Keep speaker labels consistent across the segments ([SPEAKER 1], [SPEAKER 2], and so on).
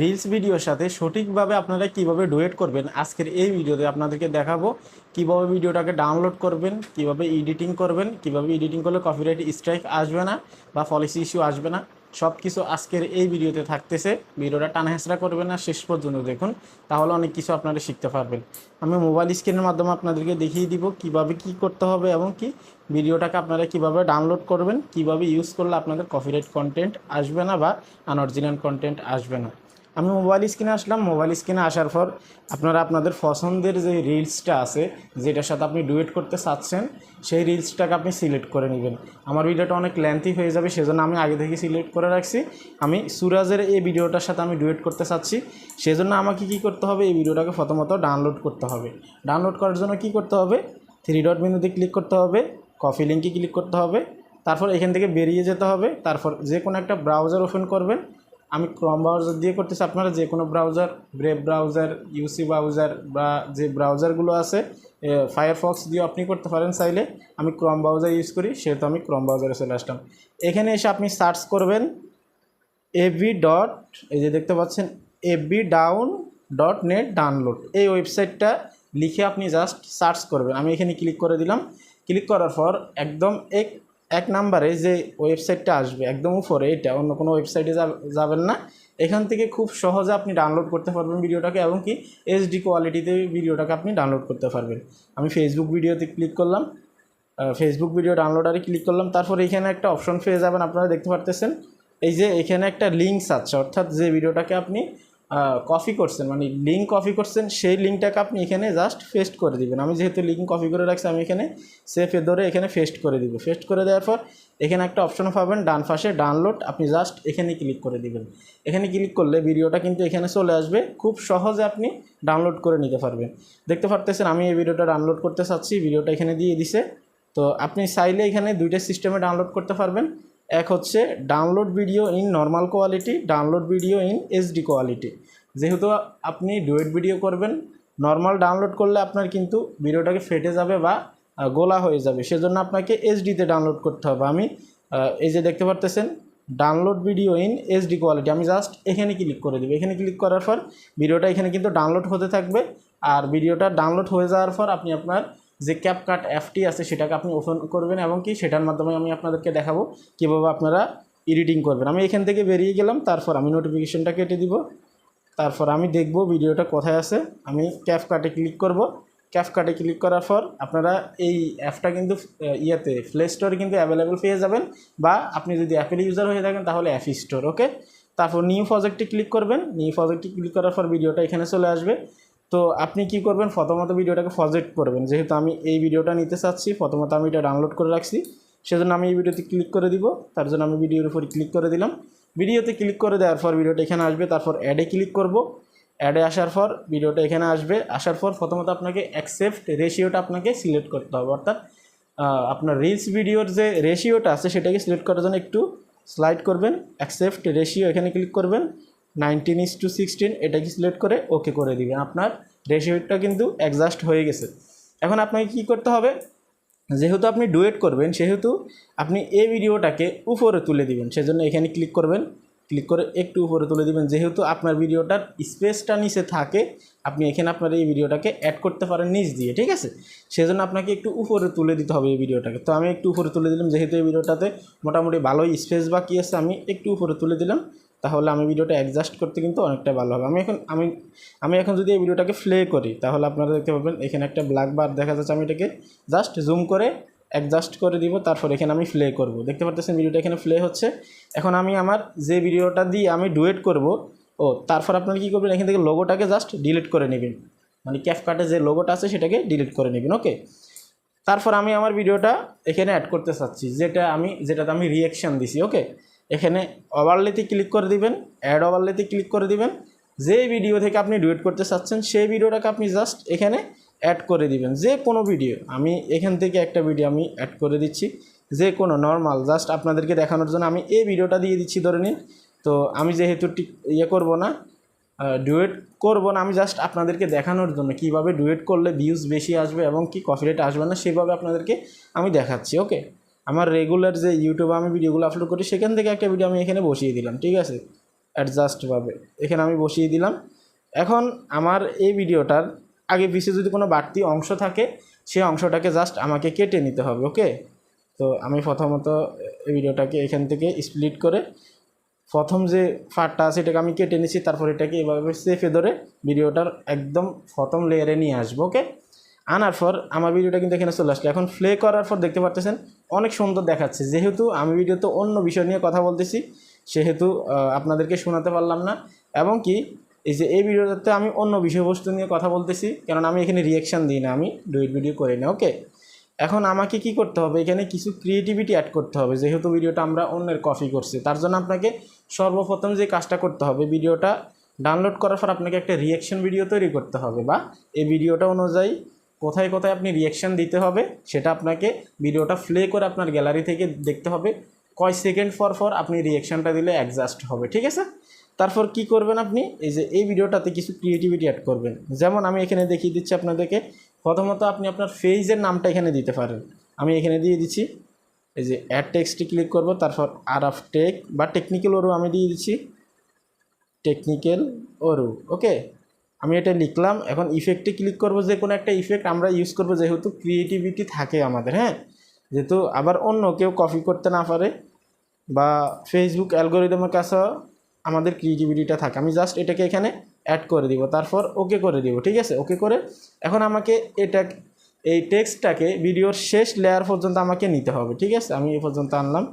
[SPEAKER 1] Reels ভিডিওর সাথে সঠিকভাবে আপনারা কীভাবে ডুয়েট করবেন, আজকের এই ভিডিওতে আপনাদেরকে দেখাবো কীভাবে ভিডিওটাকে ডাউনলোড করবেন, কীভাবে এডিটিং করবেন, কীভাবে এডিটিং করলে কপিরাইট স্ট্রাইক আসবে না বা পলিসি ইস্যু আসবে না। সব কিছু আজকের এই ভিডিওতে থাকতেছে। ভিডিওটা টানা হেঁচড়া করবেন না, শেষ পর্যন্ত দেখুন, তাহলে অনেক কিছু আপনারা শিখতে পারবেন। আমি মোবাইল স্ক্রিনের মাধ্যমে আপনাদেরকে দেখিয়ে দিব কীভাবে কি করতে হবে এবং কি ভিডিওটাকে আপনারা কীভাবে ডাউনলোড করবেন, কীভাবে ইউজ করলে আপনাদের কপিরাইট কন্টেন্ট আসবে না বা আনঅরিজিনাল কন্টেন্ট আসবে না। আমি মোবাইল স্ক্রিনে আসলাম মোবাইল স্ক্রিনে আসার পর আপনারা আপনাদের পছন্দের যে রিলসটা আছে, যেটার সাথে আপনি ডুয়েট করতে চাচ্ছেন, সেই রিলসটাকে আপনি সিলেক্ট করে নেবেন। আমার ভিডিওটা অনেক লেন্থি হয়ে যাবে, সেজন্য আমি আগে থেকে সিলেক্ট করে রাখছি। আমি সুরাজের এই ভিডিওটার সাথে আমি ডুয়েট করতে চাচ্ছি। সেজন্য আমাকে কি করতে হবে, এই ভিডিওটাকে প্রথমত ডাউনলোড করতে হবে। ডাউনলোড করার জন্য কি করতে হবে? থ্রি ডট মেনুতে ক্লিক করতে হবে কফি লিঙ্কে ক্লিক করতে হবে, তারপর এখান থেকে বেরিয়ে যেতে হবে, তারপর যে কোনো একটা ব্রাউজার ওপেন করবেন আমি ক্রম ব্রাউজার দিয়ে করতেছি। আপনারা যে কোনো browser Brave browser UC browser বা যে ব্রাউজারগুলো আছে ফায়ারফক্স দিয়ে আপনি করতে পারেন চাইলে। আমি ক্রম ব্রাউজার ইউজ করি, সেহেতু আমি ক্রম ব্রাউজারে চলে আসলাম। এখানে এসে আপনি সার্চ করবেন এভি ডট এই যে দেখতে পাচ্ছেন AV down dot net download এই ওয়েবসাইটটা লিখে আপনি জাস্ট সার্চ করবেন। আমি এখানে ক্লিক করে দিলাম। ক্লিক করার পর একদম এক এক নাম্বারে যে ওয়েবসাইটটা আসবে, একদম উপরে, এটা অন্য কোনো ওয়েবসাইটে যাবেন না। এখান থেকে খুব সহজে আপনি ডাউনলোড করতে পারবেন ভিডিওটাকে এবং কি এইচডি কোয়ালিটিতে ভিডিওটাকে আপনি ডাউনলোড করতে পারবেন। আমি ফেসবুক ভিডিওতে ক্লিক করলাম ফেসবুক ভিডিও ডাউনলোডারে ক্লিক করলাম, তারপর এখানে একটা অপশন পেয়ে যাবেন, আপনারা দেখতে পারতেছেন। এই যে এখানে একটা লিঙ্কস আছে, অর্থাৎ যে ভিডিওটাকে আপনি কপি করছেন মানে লিঙ্ক কপি করছেন, সেই লিঙ্কটাকে আপনি এখানে জাস্ট ফেস্ট করে দিবেন। আমি যেহেতু লিঙ্ক কপি করে রাখছি, আমি এখানে সেফে ধরে এখানে ফেস্ট করে দিব। ফেস্ট করে দেওয়ার পর এখানে একটা অপশন পাবেন, ডান পাশে ডাউনলোড আপনি জাস্ট এখানে ক্লিক করে দিবেন। এখানে ক্লিক করলে ভিডিওটা কিন্তু এখানে চলে আসবে, খুব সহজে আপনি ডাউনলোড করে নিতে পারবেন। দেখতে পারতেছেন, আমি এই ভিডিওটা ডাউনলোড করতে চাচ্ছি, ভিডিওটা এখানে দিয়ে দিছে। তো আপনি চাইলে এখানে দুইটা সিস্টেমে ডাউনলোড করতে পারবেন। এক হচ্ছে download video in normal quality download video in HD quality যেহেতু আপনি ডুয়েট ভিডিও করবেন নর্মাল ডাউনলোড করলে আপনার কিন্তু ভিডিওটাকে ফেটে যাবে বা গোলা হয়ে যাবে। সেজন্য আপনাকে এইচডিতে ডাউনলোড করতে হবে। আমি এই যে দেখতে পারতেছেন download video in HD quality আমি জাস্ট এখানে ক্লিক করে দেবো। এখানে ক্লিক করার পর ভিডিওটা এখানে কিন্তু ডাউনলোড হতে থাকবে। আর ভিডিওটা ডাউনলোড হয়ে যাওয়ার পর আপনি আপনার যে ক্যাপকাট অ্যাপটি আছে সেটাকে আপনি ওপেন করবেন এবং কি সেটার মাধ্যমে আমি আপনাদেরকে দেখাবো কীভাবে আপনারা এডিটিং করবেন। আমি এখান থেকে বেরিয়ে গেলাম, তারপর আমি নোটিফিকেশনটা কেটে দিব, তারপর আমি দেখব ভিডিওটা কোথায় আছে। আমি ক্যাপকাটে ক্লিক করব। ক্যাপকাটে ক্লিক করার পর আপনারা এই অ্যাপটা কিন্তু ইয়েতে প্লে স্টোরে কিন্তু অ্যাভেলেবেল পেয়ে যাবেন বা আপনি যদি অ্যাপেল ইউজার হয়ে থাকেন তাহলে অ্যাপ স্টোর ওকে তারপর নিউ প্রজেক্টে ক্লিক করবেন। নিউ প্রজেক্টে ক্লিক করার পর ভিডিওটা এখানে চলে আসবে। তো আপনি কি করবেন? প্রথমত ভিডিওটাকে প্রজেক্ট করবেন। যেহেতু আমি এই ভিডিওটা নিতে চাচ্ছি, প্রথমত আমি এটা ডাউনলোড করে রাখছি। সেজন্য আমি এই ভিডিওতে ক্লিক করে দিব। তার জন্য আমি ভিডিওর উপর ক্লিক করে দিলাম। ভিডিওতে ক্লিক করে দেওয়ার পর ভিডিওটা এখানে আসবে। তারপর অ্যাডে ক্লিক করব। অ্যাডে আসার পর ভিডিওটা এখানে আসবে। আসার পর প্রথমত আপনাকে অ্যাকসেপ্ট রেশিওটা আপনাকে সিলেক্ট করতে হবে। অর্থাৎ আপনার রিলস ভিডিওর যে রেশিওটা আছে, সেটাকে সিলেক্ট করার জন্য একটু স্লাইড করবেন। অ্যাকসেপ্ট রেশিও এখানে ক্লিক করবেন। নাইনটিন ইস টু সিক্সটিন এটাকে সিলেক্ট করে ওকে করে দিবেন। আপনার রেশিওটা কিন্তু অ্যাডজাস্ট হয়ে গেছে। এখন আপনাকে কী করতে হবে? যেহেতু আপনি ডুয়েট করবেন, সেহেতু আপনি এই ভিডিওটাকে উপরে তুলে দিবেন। সেজন্য এখানে ক্লিক করবেন। ক্লিক করে একটু উপরে তুলে দিবেন। যেহেতু আপনার ভিডিওটার স্পেসটা নিচে থাকে, আপনি এখানে আপনার এই ভিডিওটাকে অ্যাড করতে পারেন নিচ দিয়ে, ঠিক আছে? সেজন্য আপনাকে একটু উপরে তুলে দিতে হবে এই ভিডিওটাকে। তো আমি একটু উপরে তুলে দিলাম। যেহেতু এই ভিডিওটাতে মোটামুটি ভালোই স্পেস বাকি আছে, আমি একটু উপরে তুলে দিলাম। তাহলে আমি ভিডিওটা অ্যাডজাস্ট করতে কিন্তু অনেকটা ভালো হবে। আমি এখন, আমি আমি এখন যদি এই ভিডিওটাকে প্লে করি, তাহলে আপনারা দেখতে পাবেন, এখানে একটা ব্ল্যাক বার দেখা যাচ্ছে, আমি এটাকে জাস্ট জুম করে অ্যাডজাস্ট করে দিব, তারপর এখানে আমি প্লে করব। দেখতে পাচ্ছেন ভিডিওটা এখানে প্লে হচ্ছে। এখন আমি আমার যে ভিডিওটা দিয়ে আমি ডুয়েট করব, ও, তারপর আপনারা কী করবেন, এখান থেকে লোগোটাকে জাস্ট ডিলিট করে নেবেন। মানে ক্যাফকাটে যে লোগোটা আছে, সেটাকে ডিলিট করে নেবেন ওকে তারপর আমি আমার ভিডিওটা এখানে অ্যাড করতে চাচ্ছি, যেটা আমি, যেটাতে আমি রিয়াকশান দিছি ওকে এখানে ওভারলেতে ক্লিক করে দিবেন অ্যাড ওভারলেতে ক্লিক করে দিবেন। যে ভিডিও থেকে আপনি ডুয়েট করতে চাচ্ছেন, সেই ভিডিওটাকে আপনি জাস্ট এখানে অ্যাড করে দিবেন। যে কোনো ভিডিও আমি এখান থেকে একটা ভিডিও আমি অ্যাড করে দিচ্ছি। যে কোনো নর্মাল জাস্ট আপনাদেরকে দেখানোর জন্য আমি এই ভিডিওটা দিয়ে দিচ্ছি, ধরে নিন। তো আমি যেহেতু ইয়ে করব না ডুয়েট করব না, আমি জাস্ট আপনাদেরকে দেখানোর জন্য কীভাবে ডুয়েট করলে ভিউজ বেশি আসবে এবং কি কপিরাইট আসবে না, সেভাবে আপনাদেরকে আমি দেখাচ্ছি ওকে আমার রেগুলার যে ইউটিউবে আমি ভিডিওগুলো আপলোড করি, সেখান থেকে একটা ভিডিও আমি এখানে বসিয়ে দিলাম, ঠিক আছে? অ্যাডজাস্টভাবে এখানে আমি বসিয়ে দিলাম। এখন আমার এই ভিডিওটার আগে পিছিয়ে যদি কোনো বাড়তি অংশ থাকে, সেই অংশটাকে জাস্ট আমাকে কেটে নিতে হবে ওকে তো আমি প্রথমত এই ভিডিওটাকে এখান থেকে স্প্লিট করে প্রথম যে ফাটটা আছে, এটাকে আমি কেটে নিচ্ছি তারপর এটাকে এভাবে সেফে ধরে ভিডিওটার একদম প্রথম লেয়ারে নিয়ে আসব ওকে আনার পর আমার ভিডিওটা কিন্তু এখানে চলে আসলো। এখন প্লে করার পর দেখতে পাচ্ছেন অনেক সুন্দর দেখাচ্ছে। যেহেতু আমি ভিডিওতে অন্য বিষয় নিয়ে কথা বলতেছি, সেহেতু আপনাদেরকে শোনাতে পারলাম না। এবং কি, এই যে এই ভিডিওটাতে আমি অন্য বিষয়বস্তু নিয়ে কথা বলতেছি কারণ আমি এখানে রিয়েকশান দিই না, আমি ডুইট ভিডিও করি না ওকে এখন আমাকে কি করতে হবে? এখানে কিছু ক্রিয়েটিভিটি অ্যাড করতে হবে। যেহেতু ভিডিওটা আমরা অন্যের কপি করছি, তার জন্য আপনাকে সর্বপ্রথম যে কাজটা করতে হবে, ভিডিওটা ডাউনলোড করার পর আপনাকে একটা রিয়েকশন ভিডিও তৈরি করতে হবে, বা এই ভিডিওটা অনুযায়ী কোথায় কোথায় আপনি রিয়েকশন দিতে হবে, সেটা আপনাকে ভিডিওটা প্লে করে আপনার গ্যালারি থেকে দেখতে হবে। কয় সেকেন্ড পর পর আপনি রিয়েকশনটা দিলে অ্যাডজাস্ট হবে, ঠিক আছে? তারপর কি করবেন আপনি? এই যে এই ভিডিওটাতে কিছু ক্রিয়েটিভিটি অ্যাড করবেন। যেমন আমি এখানে দেখিয়ে দিচ্ছি আপনাদেরকে, প্রথমত আপনি আপনার ফেজের নামটা এখানে দিতে পারেন। আমি এখানে দিয়ে দিচ্ছি, এই যে অ্যাড টেক্সটে ক্লিক করব, তারপর আর অফ টেক বা টেকনিক্যাল ওরু আমি দিয়ে দিচ্ছি। টেকনিক্যাল ওরু ওকে আমি এটা লিখলাম, এখন ইফেক্টে ক্লিক করব যে কোনো একটা ইফেক্ট আমরা ইউজ করব যেহেতু ক্রিয়েটিভিটি থাকে আমাদের হ্যাঁ? যেহেতু আবার অন্য কেউ কপি করতে না পারে বা ফেসবুক অ্যালগোরিদমের কাছেও আমাদের ক্রিয়েটিভিটিটা থাকে। আমি জাস্ট এটাকে এখানে অ্যাড করে দিব, তারপর ওকে করে দিব, ঠিক আছে? ওকে করে এখন আমাকে এটা, এই টেক্সটটাকে ভিডিওর শেষ লেয়ার পর্যন্ত আমাকে নিতে হবে, ঠিক আছে? আমি এ পর্যন্ত আনলাম,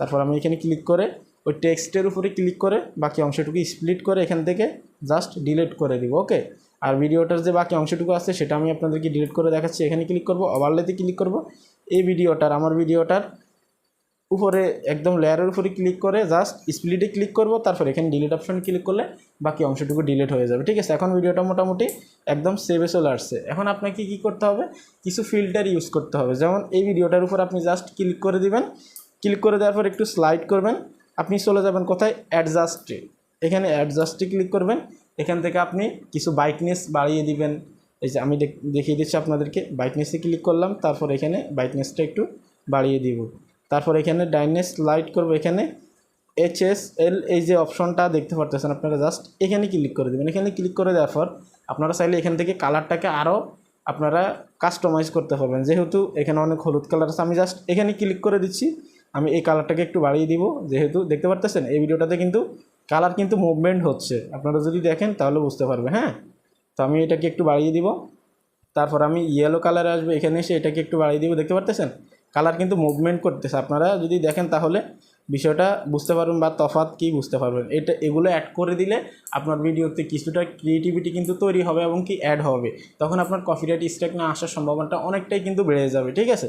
[SPEAKER 1] তারপর আমি এখানে ক্লিক করে ওই টেক্সটের উপরে ক্লিক করে বাকি অংশটুকু স্প্লিট করে এখান থেকে জাস্ট ডিলিট করে দিব ওকে আর ভিডিওটার যে বাকি অংশটুকু আছে সেটা আমি আপনাদেরকে ডিলিট করে দেখাচ্ছি। এখানে ক্লিক করব ওভারলেতে ক্লিক করব। এই ভিডিওটার, আমার ভিডিওটার উপরে একদম লেয়ারের উপরে ক্লিক করে জাস্ট স্প্লিটে ক্লিক করব, তারপর এখানে ডিলিট অপশন ক্লিক করলে বাকি অংশটুকু ডিলিট হয়ে যাবে, ঠিক আছে? এখন ভিডিওটা মোটামুটি একদম সেভে চলে আসছে। এখন আপনাকে কি করতে হবে? কিছু ফিল্টার ইউজ করতে হবে। যেমন এই ভিডিওটার উপর আপনি জাস্ট ক্লিক করে দিবেন। ক্লিক করে দেওয়ার পর একটু স্লাইড করবেন। আপনি চলে যাবেন কোথায়? অ্যাডজাস্টে এখানে অ্যাডজাস্টে ক্লিক করবেন। এখান থেকে আপনি কিছু বাইটনেস বাড়িয়ে দিবেন। এই যে আমি দেখ- দেখিয়ে দিচ্ছি আপনাদেরকে। বাইটনেসে ক্লিক করলাম। তারপর এখানে বাইটনেসটা একটু বাড়িয়ে দিব। তারপর এখানে ডাইনেস লাইট করব এখানে। এইচ এস এল এই যে অপশনটা দেখতে পারতেছেন আপনারা জাস্ট এখানে ক্লিক করে দেবেন। এখানে ক্লিক করে দেওয়ার পর আপনারা চাইলে এখান থেকে কালারটাকে আরও আপনারা কাস্টমাইজ করতে পারবেন। যেহেতু এখানে অনেক হলুদ কালার আছে আমি জাস্ট এখানে ক্লিক করে দিচ্ছি। আমি এই কালারটাকে একটু বাড়িয়ে দিব, যেহেতু দেখতে পারতেছেন, এই ভিডিওটাতে কিন্তু কালার কিন্তু মুভমেন্ট হচ্ছে। আপনারা যদি দেখেন, তাহলে বুঝতে পারবে হ্যাঁ? তো আমি এটাকে একটু বাড়িয়ে দিব। তারপর আমি ইয়েলো কালার আসবে, এখানে এসে এটাকে একটু বাড়িয়ে দিব। দেখতে পারতেছেন? কালার কিন্তু মুভমেন্ট করতেছে। আপনারা যদি দেখেন, তাহলে বিষয়টা বুঝতে পারবেন বা তফাৎ কি বুঝতে পারবেন। এটা, এগুলো অ্যাড করে দিলে আপনার ভিডিওতে কিছুটা ক্রিয়েটিভিটি কিন্তু তৈরি হবে এবং কি অ্যাড হবে। তখন আপনার কপিরাইট স্ট্রাইক না আসার সম্ভাবনাটা অনেকটাই কিন্তু বেড়ে যাবে, ঠিক আছে?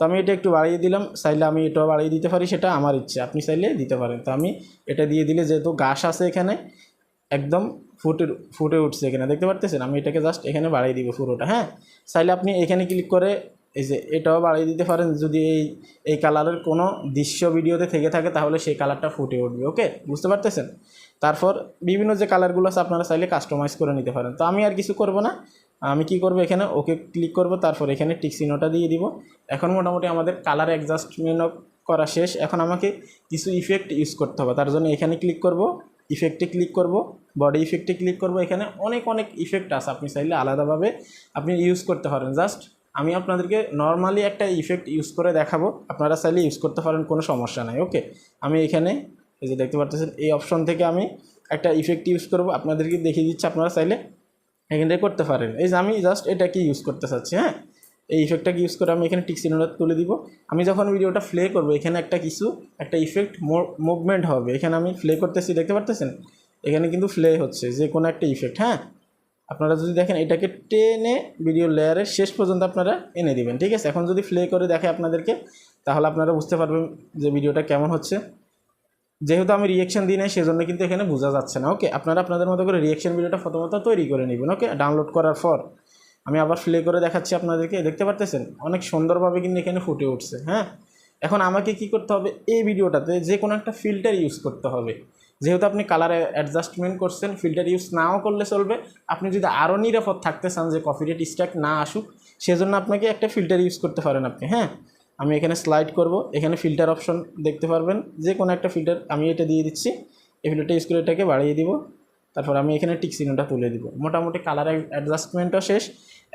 [SPEAKER 1] তো আমি এটা একটু বাড়িয়ে দিলাম, চাইলে আমি এটাও বাড়িয়ে দিতে পারি, সেটা আমার ইচ্ছে, আপনি চাইলে দিতে পারেন। তো আমি এটা দিয়ে দিলে যেহেতু গাছ আছে এখানে, একদম ফুটে ফুটে উঠছে এখানে, দেখতে পারতেছেন? আমি এটাকে জাস্ট এখানে বাড়িয়ে দিব পুরোটা হ্যাঁ? চাইলে আপনি এখানে ক্লিক করে এই যে এটাও বাড়িয়ে দিতে পারেন, যদি এই এই কালারের কোনো দৃশ্য ভিডিওতে থেকে থাকে, তাহলে সেই কালারটা ফুটে উঠবে ওকে বুঝতে পারতেছেন? তারপর বিভিন্ন যে কালারগুলো আছে, আপনারা চাইলে কাস্টমাইজ করে নিতে পারেন। তো আমি আর কিছু করব না। আমি কি করব এখানে? ওকে ক্লিক করব, তারপর এখানে টিকসিনোটা দিয়ে দিব। এখন মোটামুটি আমাদের কালার অ্যাডজাস্টমেন্টও করা শেষ। এখন আমাকে কিছু ইফেক্ট ইউজ করতে হবে। তার জন্য এখানে ক্লিক করব ইফেক্টে ক্লিক করব বডি ইফেক্টে ক্লিক করব। এখানে অনেক অনেক ইফেক্ট আছে। আপনি চাইলে আলাদাভাবে আপনি ইউজ করতে পারেন। জাস্ট আমি আপনাদেরকে নর্মালি একটা ইফেক্ট ইউজ করে দেখাবো। আপনারা চাইলে ইউজ করতে পারেন, কোনো সমস্যা নাই। ওকে আমি এখানে এই যে দেখতে পাচ্ছেন এই অপশন থেকে আমি একটা ইফেক্ট ইউজ করব। আপনাদেরকে দেখিয়ে দিচ্ছি, আপনারা চাইলে এখান থেকে করতে পারেন। এই যে আমি জাস্ট এটাকে ইউজ করতে চাচ্ছি হ্যাঁ? এই ইফেক্টটাকে ইউজ করে আমি এখানে টিক্সিনোটা তুলে দিব। আমি যখন ভিডিওটা প্লে করব, এখানে একটা কিছু, একটা ইফেক্ট মুভমেন্ট হবে। এখানে আমি প্লে করতেছি, দেখতে পারতেছেন? এখানে কিন্তু প্লে হচ্ছে, যে কোনো একটা ইফেক্ট হ্যাঁ? আপনারা যদি দেখেন, এটাকে টেনে ভিডিও লেয়ারের শেষ পর্যন্ত আপনারা এনে দিবেন, ঠিক আছে? এখন যদি প্লে করে দেখে আপনাদেরকে, তাহলে আপনারা বুঝতে পারবেন যে ভিডিওটা কেমন হচ্ছে। যেহেতু আমি রিয়েকশন দিই নাই, সেজন্য কিন্তু এখানে বোঝা যাচ্ছে না। ওকে আপনারা আপনাদের মতো করে রিয়েকশন ভিডিওটা প্রথমত তৈরি করে নেবেন। ওকে ডাউনলোড করার পর আমি আবার প্লে করে দেখাচ্ছি আপনাদেরকে। দেখতে পারতেছেন? অনেক সুন্দরভাবে কিন্তু এখানে ফুটে উঠছে হ্যাঁ? এখন আমাকে কি করতে হবে? এই ভিডিওটাতে যে কোনো একটা ফিল্টার ইউজ করতে হবে। যেহেতু আপনি কালারে অ্যাডজাস্টমেন্ট করছেন ফিল্টার ইউজ নাও করলে চলবে। আপনি যদি আরও নিরাপদ থাকতে চান যে কপিরেট স্ট্রাইক না আসুক, সেজন্য আপনাকে একটা ফিল্টার ইউজ করতে পারেন আপনি হ্যাঁ? আমি এখানে স্লাইড করব। এখানে ফিল্টার অপশন দেখতে পারবেন। যে কোনো একটা ফিল্টার আমি এটা দিয়ে দিচ্ছি। এই ফিল্টারটা ইউজ করে এটাকে বাড়িয়ে দিব। তারপর আমি এখানে টিক চিহ্নটা তুলে দিব। মোটামুটি কালার অ্যাডজাস্টমেন্টও শেষ।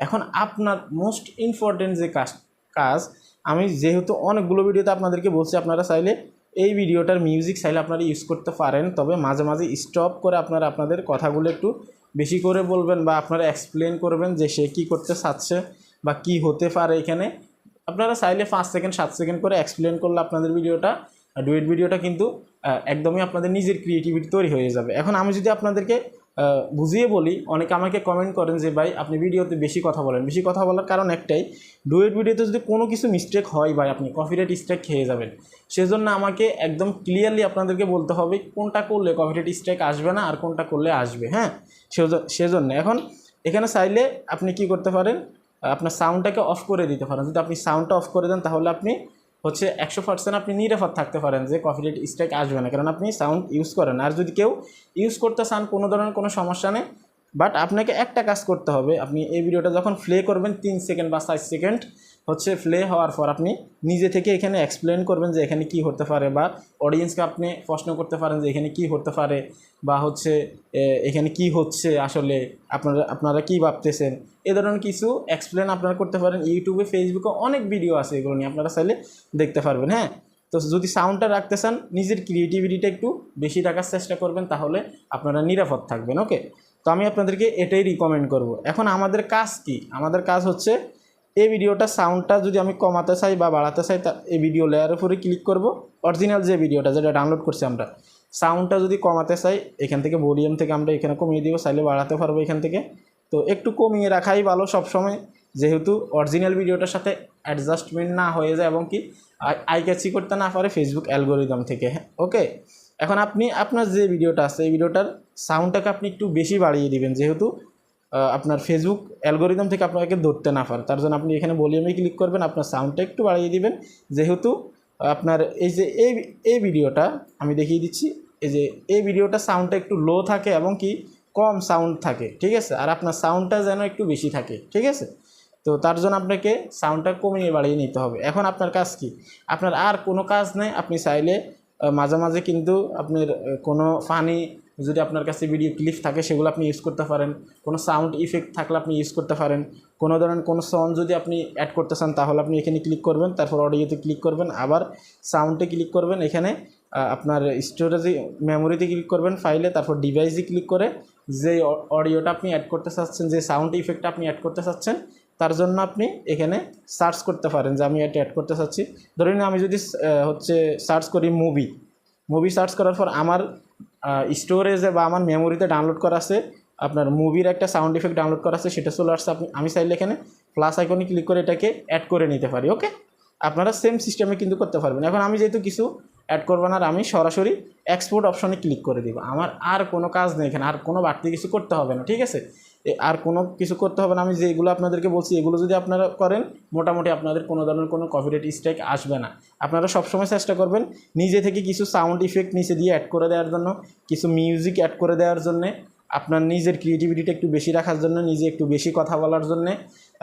[SPEAKER 1] এখন আপনার মোস্ট ইম্পর্টেন্ট যে কাজ কাজ, আমি যেহেতু অনেকগুলো ভিডিওতে আপনাদেরকে বলছি, আপনারা চাইলে এই ভিডিওটার মিউজিক চাইলে আপনারা ইউজ করতে পারেন। তবে মাঝে মাঝে স্টপ করে আপনারা আপনাদের কথাগুলো একটু বেশি করে বলবেন বা আপনারা এক্সপ্লেন করবেন যে সে কী করতে চাচ্ছে বা কি হতে পারে এখানে। আপনারা চাইলে পাঁচ সেকেন্ড, সাত সেকেন্ড করে এক্সপ্লেন করলে আপনাদের ভিডিওটা ডুয়েট ভিডিওটা কিন্তু একদমই আপনাদের নিজের ক্রিয়েটিভিটি তৈরি হয়ে যাবে। এখন আমি যদি আপনাদেরকে বুঝিয়ে বলি, অনেকে আমাকে কমেন্ট করেন যে, ভাই, আপনি ভিডিওতে বেশি কথা বলেন। বেশি কথা বলার কারণ একটাই ডুয়েট ভিডিওতে যদি কোনো কিছু মিস্টেক হয়, ভাই, আপনি কপিরাইট স্ট্রাইক খেয়ে যাবেন। সেজন্য আমাকে একদম ক্লিয়ারলি আপনাদেরকে বলতে হবে, কোনটা করলে কপিরাইট স্ট্রাইক আসবে না আর কোনটা করলে আসবে হ্যাঁ? সেজ- সেজন্য এখন এখানে চাইলে আপনি কি করতে পারেন আপনার সাউন্ডটাকে অফ করে দিতে পারেন। যদি আপনি সাউন্ডটা অফ করে দেন, তাহলে আপনি হচ্ছে একশো পার্সেন্ট আপনি নিরাপদ থাকতে পারেন যে কপিরাইট স্ট্রাইক আসবে না। কারণ আপনি সাউন্ড ইউজ করেন। আর যদি কেউ ইউজ করতে চান, কোনো ধরনের কোনো সমস্যা নেই। বাট আপনাকে একটা কাজ করতে হবে। আপনি এই ভিডিওটা যখন প্লে করবেন, তিন সেকেন্ড বা সাত সেকেন্ড হচ্ছে প্লে হওয়ার পর আপনি নিজে থেকে এখানে এক্সপ্লেন করবেন যে এখানে কি হতে পারে বা অডিয়েন্সকে আপনি প্রশ্ন করতে পারেন যে এখানে কি হতে পারে বা হচ্ছে এখানে কি হচ্ছে আসলে, আপনারা আপনারা কি ভাবতেছেন? এ ধরনের কিছু এক্সপ্লেন আপনারা করতে পারেন। ইউটিউবে ফেসবুকে অনেক ভিডিও আছে এগুলো নিয়ে আপনারা চাইলে দেখতে পারবেন হ্যাঁ? তো যদি সাউন্ডটা রাখতে চান, নিজের ক্রিয়েটিভিটিটা একটু বেশি রাখার চেষ্টা করবেন, তাহলে আপনারা নিরাপদ থাকবেন ওকে তো আমি আপনাদেরকে এটাই রিকমেন্ড করব। এখন আমাদের কাজ কি? আমাদের কাজ হচ্ছে এই ভিডিওটা সাউন্ডটা যদি আমি কমাতে চাই বা বাড়াতে চাই, তা এই ভিডিও লেয়ারের উপরে ক্লিক করব। অরিজিনাল যে ভিডিওটা, যেটা ডাউনলোড করছি আমরা সাউন্ডটা যদি কমাতে চাই, এখান থেকে ভলিউম থেকে আমরা এখানে কমিয়ে দিব, চাইলে বাড়াতে পারব এখান থেকে। তো একটু কমিয়ে রাখাই ভালো সবসময়, যেহেতু অরিজিনাল ভিডিওটার সাথে অ্যাডজাস্টমেন্ট না হয়ে যায় এবং কি, আই ক্যাচি করতে না পারে ফেসবুক অ্যালগোরিদম থেকে হ্যাঁ ওকে এখন আপনি, আপনার যে ভিডিওটা আছে, এই ভিডিওটার সাউন্ডটাকে আপনি একটু বেশি বাড়িয়ে দিবেন, যেহেতু আপনার ফেসবুক অ্যালগোরিদম থেকে আপনাকে ধরতে না পারে। তার জন্য আপনি এখানে ভলিউমে ক্লিক করবেন, আপনার সাউন্ডটা একটু বাড়িয়ে দিবেন। যেহেতু আপনার এই যে এই এই ভিডিওটা আমি দেখিয়ে দিচ্ছি, এই যে এই ভিডিওটা সাউন্ডটা একটু লো থাকে এবং কি কম সাউন্ড থাকে, ঠিক আছে? আর আপনার সাউন্ডটা যেন একটু বেশি থাকে, ঠিক আছে? তো তার জন্য আপনাকে সাউন্ডটা কমিয়ে বাড়িয়ে নিতে হবে। এখন আপনার কাজ কি? আপনার আর কোনো কাজ নেই, আপনি চাইলে মাঝে মাঝে কিন্তু আপনার কোনো ফানি যদি আপনার কাছে ভিডিও ক্লিপ থাকে, সেগুলো আপনি ইউজ করতে পারেন। কোনো সাউন্ড ইফেক্ট থাকলে আপনি ইউজ করতে পারেন। কোনো ধরনের কোনো সং যদি আপনি অ্যাড করতে চান, তাহলে আপনি এখানে ক্লিক করবেন, তারপর অডিওতে ক্লিক করবেন, আবার সাউন্ডে ক্লিক করবেন, এখানে আপনার স্টোরেজে মেমোরিতে ক্লিক করবেন ফাইলে তারপর ডিভাইসে ক্লিক করে যে অডিওটা আপনি অ্যাড করতে চাচ্ছেন, যে সাউন্ড ইফেক্টটা আপনি অ্যাড করতে চাচ্ছেন, তার জন্য আপনি এখানে সার্চ করতে পারেন যে আমি এটা অ্যাড করতে চাচ্ছি। ধরে আমি যদি হচ্ছে সার্চ করি মুভি মুভি সার্চ করার পর আমার স্টোরেজে বা আমার মেমোরিতে ডাউনলোড করা আছে। আপনার মুভির একটা সাউন্ড ইফেক্ট ডাউনলোড করা আছে, সেটা চলে আসছে আপনি আমি চাইলে এখানে প্লাস আইকনে ক্লিক করে এটাকে অ্যাড করে নিতে পারি ওকে আপনারা সেম সিস্টেমে কিন্তু করতে পারবেন। এখন আমি যেহেতু কিছু অ্যাড করব না, আর আমি সরাসরি এক্সপোর্ট অপশনে ক্লিক করে দিব। আমার আর কোনো কাজ নেই এখানে, আর কোনো বাড়তি কিছু করতে হবে না, ঠিক আছে? আর কোনো কিছু করতে হবে না। আমি যেগুলো আপনাদেরকে বলছি, এগুলো যদি আপনারা করেন, মোটামুটি আপনাদের কোনো ধরনের কোনো কপিরাইট স্ট্রাইক আসবে না। আপনারা সবসময় চেষ্টা করবেন নিজে থেকে কিছু সাউন্ড ইফেক্ট নিচে দিয়ে অ্যাড করে দেওয়ার জন্য, কিছু মিউজিক অ্যাড করে দেওয়ার জন্যে, আপনার নিজের ক্রিয়েটিভিটিটা একটু বেশি রাখার জন্য, নিজে একটু বেশি কথা বলার জন্যে।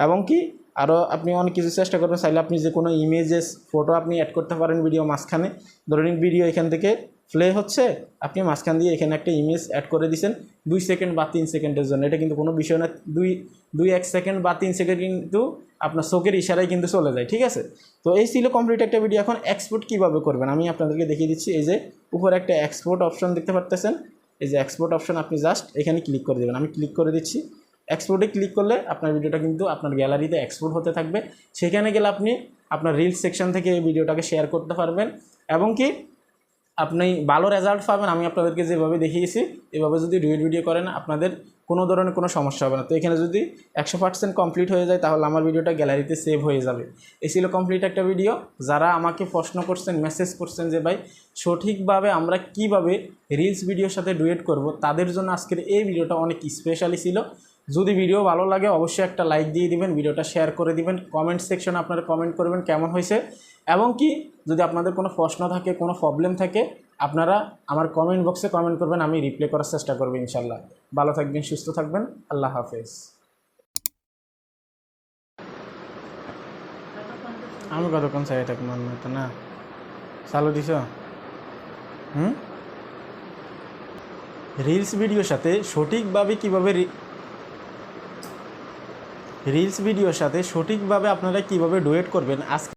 [SPEAKER 1] এবং কি আরও আপনি অনেক কিছু চেষ্টা করবেন। চাইলে আপনি যে কোনো ইমেজেস ফটো আপনি অ্যাড করতে পারেন ভিডিও মাঝখানে। ধরে ভিডিও এখান থেকে প্লে হচ্ছে, আপনি মাঝখান দিয়ে এখানে একটা ইমেজ অ্যাড করে দিয়েছেন দুই সেকেন্ড বা তিন সেকেন্ডের জন্য। এটা কিন্তু কোনো বিষয় না, দুই দুই এক সেকেন্ড বা তিন সেকেন্ড কিন্তু আপনার চোখের ইশারায় কিন্তু চলে যায়, ঠিক আছে? তো এই ছিল কমপ্লিট একটা ভিডিও এখন এক্সপোর্ট কীভাবে করবেন? আমি আপনাদেরকে দেখিয়ে দিচ্ছি, এই যে উপরে একটা এক্সপোর্ট অপশন দেখতে পারতেছেন। এই যে এক্সপোর্ট অপশন আপনি জাস্ট এখানে ক্লিক করে দেবেন। আমি ক্লিক করে দিচ্ছি। এক্সপোর্টে ক্লিক করলে আপনার ভিডিওটা কিন্তু আপনার গ্যালারিতে এক্সপোর্ট হতে থাকবে। সেখানে গেলে আপনি আপনার রিলস সেকশন থেকে এই ভিডিওটাকে শেয়ার করতে পারবেন। এবং কি আপনি ভালো রেজাল্ট পাবেন, আমি আপনাদেরকে যেভাবে দেখিয়েছি, এভাবে যদি ডুয়েট ভিডিও করেন, আপনাদের কোনো ধরনের কোনো সমস্যা হবে না। তো এখানে যদি একশো পার্সেন্ট কমপ্লিট হয়ে যায়, তাহলে আমার ভিডিওটা গ্যালারিতে সেভ হয়ে যাবে। এই ছিল কমপ্লিট একটা ভিডিও যারা আমাকে প্রশ্ন করছেন মেসেজ করছেন যে, ভাই, সঠিকভাবে আমরা কীভাবে রিলস ভিডিওর সাথে ডুয়েট করব? তাদের জন্য আজকের এই ভিডিওটা অনেক স্পেশালি ছিল। যদি ভিডিও ভালো লাগে, অবশ্যই একটা লাইক দিয়ে দিবেন ভিডিওটা শেয়ার করে দিবেন। কমেন্ট সেকশনে আপনারা কমেন্ট করবেন, কেমন হয়েছে? এবং কি যদি আপনাদের কোনো প্রশ্ন থাকে, কোনো প্রবলেম থাকে, আপনারা আমার কমেন্ট বক্সে কমেন্ট করবেন, আমি রিপ্লাই করার চেষ্টা করব ইনশাল্লাহ ভালো থাকবেন, সুস্থ থাকবেন, আল্লাহ হাফেজ। আমি কতক্ষণ চাই থাকব মনে তো না? চালু দিছ? হুম? রিলস ভিডিওর সাথে সঠিকভাবে কীভাবে রিলস ভিডিওর সাথে সঠিকভাবে আপনারা কীভাবে ডুয়েট করবেন? আজকে